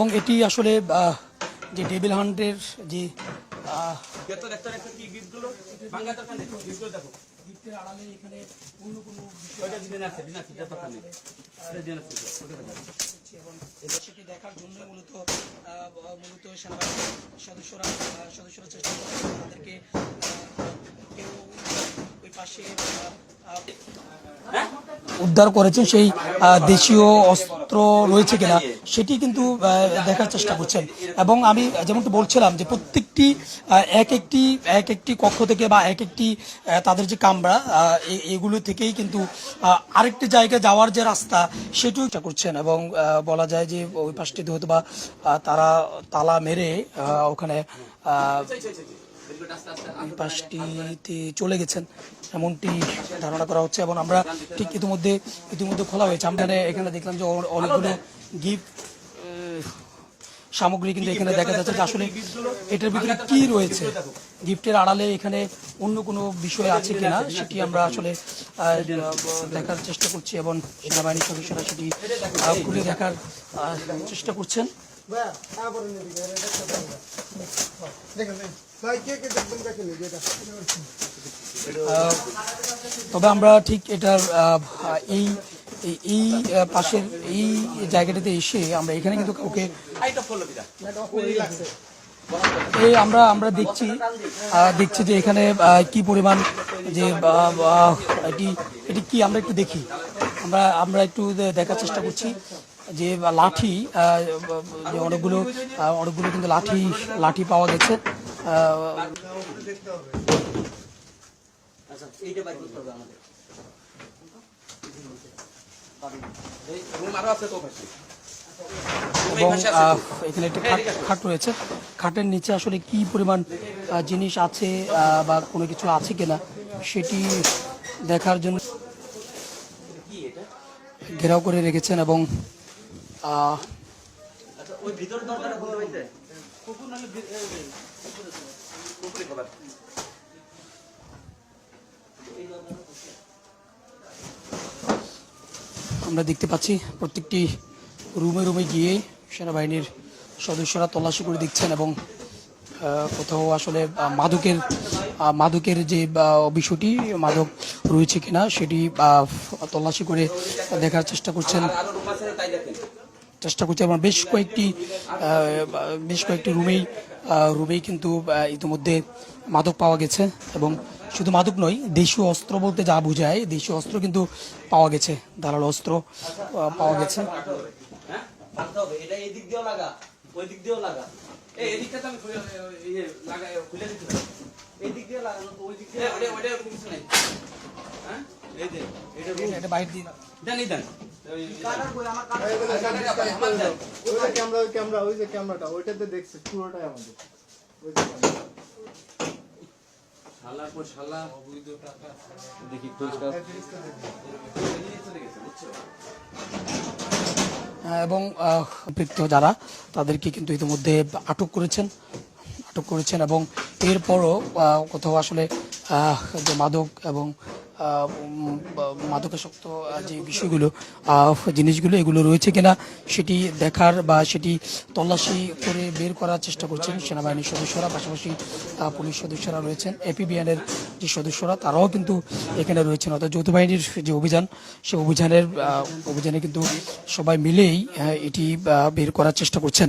এবং এটি আসলে যে ডেভিল হান্টের যে করছি সেটি দেখার জন্য মূলত মূলত সেনাবাহিনীর সদস্যরা সদস্যরা চেষ্টা করছেন তাদেরকে কেউ ওই পাশে উদ্ধার করেছেন, সেই দেশীয় অস্ত্র রয়েছে কিনা সেটি কিন্তু দেখার চেষ্টা করছেন। এবং আমি যেমনটি বলছিলাম যে প্রত্যেকটি এক একটি এক একটি কক্ষ থেকে বা এক একটি তাদের যে কামরা এগুলো থেকেই কিন্তু আরেকটি জায়গায় যাওয়ার যে রাস্তা সেটিও চেষ্টা করছেন এবং বলা যায় যে ওই পাশটিতে হয়তো বা তারা তালা মেরে ওখানে পাশটিতে চলে গেছেন। এমনটি ধারণা করা হচ্ছে এবং আমরা ঠিক ইতিমধ্যে ইতিমধ্যে খোলা হয়েছে। আমরা এখানে- দেখলাম যে অনেকগুলো গিফট সামগ্রী কিন্তু এখানে দেখা যাচ্ছে যে আসলে এটার ভিতরে কি রয়েছে? গিফটের আড়ালে এখানে অন্য কোনো বিষয় আছে কিনা? সেটি আমরা আসলে দেখার চেষ্টা করছি এবং সেনাবাহিনীর সদস্যরা সেটি খুলে দেখার চেষ্টা করছেন। তবে আমরা ঠিক এটার এই, এই- পাশের এই জায়গাটাতে এসে আমরা এখানে কিন্তু কাউকে এই আমরা আমরা দেখছি দেখছি যে এখানে কি পরিমাণ যে এটি এটি কি আমরা একটু দেখি। আমরা আমরা একটু দেখার চেষ্টা করছি যে লাঠি যে অনেকগুলো অনেকগুলো কিন্তু লাঠি লাঠি পাওয়া গেছে। এখানে একটি খাট খাট রয়েছে। খাটের নিচে আসলে কি পরিমাণ জিনিস আছে বা কোনো কিছু আছে কিনা, সেটি দেখার জন্য ঘেরাও করে রেখেছেন এবং ওই ভিতরে দরকার কুকুর নালে কুকুরে খবর আমরা দেখতে পাচ্ছি প্রত্যেকটি রুমে রুমে গিয়ে সেনাবাহিনীর সদস্যরা তল্লাশি করে দেখছেন এবং আহ, কোথাও আসলে মাদকের আহ, মাদকের যে বিষয়টি মাদক রয়েছে কিনা সেটি আহ, তল্লাশি করে দেখার চেষ্টা করছেন। চেষ্টা করছি। এবং বেশ কয়েকটি বেশ কয়েকটি রুমেই রুমেই কিন্তু ইতিমধ্যে মাদক পাওয়া গেছে এবং শুধু মাদক নয় দেশীয় অস্ত্র বলতে যা বোঝায় দেশীয় অস্ত্র কিন্তু পাওয়া গেছে ধারালো অস্ত্র পাওয়া গেছে। হ্যাঁ? এটা বাইরে দেন যে ক্যামেরা ওই যে ওইটাতে এবং সম্পৃক্ত যারা, তাদেরকে কিন্তু ইতিমধ্যে আটক করেছেন আটক করেছেন এবং এরপরও কোথাও আসলে যে মাদক এবং মাদকাসক্ত যে বিষয়গুলো জিনিসগুলো, এগুলো রয়েছে কিনা, সেটি দেখার বা সেটি তল্লাশি করে বের করার চেষ্টা করছেন সেনাবাহিনীর সদস্যরা। পাশাপাশি পুলিশ সদস্যরা রয়েছেন। এপিবিএনের যে সদস্যরা, তারাও কিন্তু এখানে রয়েছেন। অর্থাৎ যৌথ বাহিনীর যে অভিযান সেই অভিযানের অভিযানে কিন্তু সবাই মিলেই এটি বের করার চেষ্টা করছেন।